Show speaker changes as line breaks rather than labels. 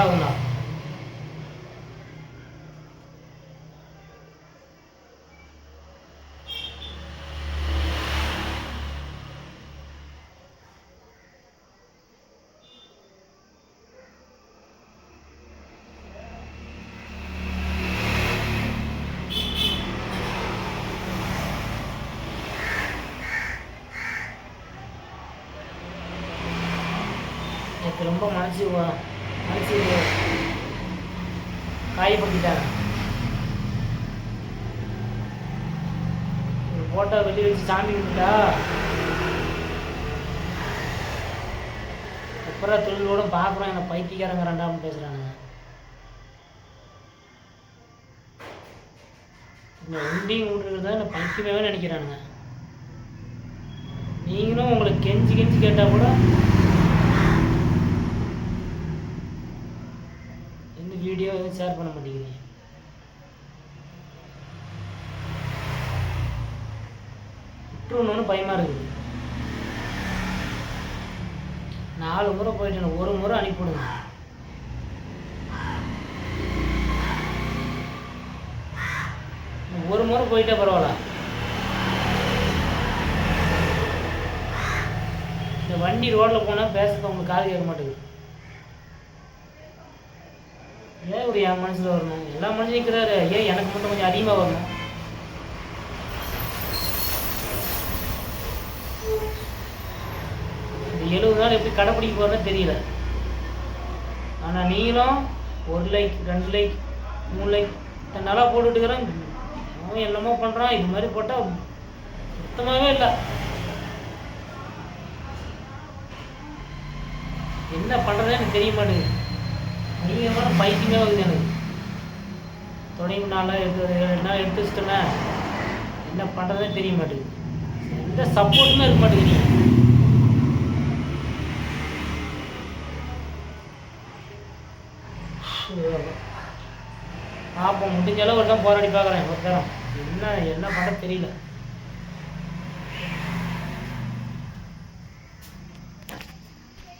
ఎలా ఉన్నావు ரொம்ப மனசு வ- காயப்படுத்திட்டாங்க ஒரு போட்டோ வெளியே வச்சு சாமி கும்பிட்டா அப்புறம் தொழிலோட பார்க்குறோம் என்னை பைத்தியக்காரங்க ரெண்டாம் பேசுகிறானுங்க இந்த உண்டியும் விட்டுருக்கிறதா என்னை பைத்தியமாகவே நினைக்கிறானுங்க. நீங்களும் உங்களுக்கு கெஞ்சி கெஞ்சி கேட்டால் கூட இந்த வீடியோ எதுவும் ஷேர் பண்ண மாட்டேங்கிறீங்க. விட்டுருணுன்னு பயமாக இருக்குது நாலு முறை போயிட்டேன் ஒரு முறை அனுப்பிவிடுங்க. ஒரு முறை போயிட்டே பரவாயில்ல. இந்த வண்டி ரோட்டில் போனால் பேசுறது உங்களுக்கு காது கேட்க மாட்டேங்குது. ஏன் ஒரு என் மனசில் வரணும்? எல்லா மனுஷனும் இருக்கிறாரு. ஏன் எனக்கு மட்டும் கொஞ்சம் அதிகமாக வரணும்? இந்த எழுபது நாள் எப்படி கடைப்பிடிக்க போகிறதுன்னு தெரியல. ஆனால் நீங்களும் ஒரு லைக் ரெண்டு லைக் மூணு லைக் நல்லா போட்டுட்டுக்கிறேன் அவன் என்னமோ பண்ணுறான் இது மாதிரி போட்டால் சுத்தமாகவே இல்லை. என்ன பண்ணுறதுன்னு எனக்கு தெரிய மாட்டேங்குது. அதிகமான பைத்தியமே வருது எனக்கு. துணைவு நாளாக எடுத்து ரெண்டு நாள் எடுத்து வச்சுட்டோமே என்ன பண்ணுறதே தெரிய மாட்டேங்குது. எந்த சப்போர்ட்டுமே இருக்க மாட்டேங்குது. பார்ப்போம் முடிஞ்ச அளவு ஒரு தான் போராடி பார்க்குறேன் ஒரு தரம் என்ன என்ன பண்ண தெரியல.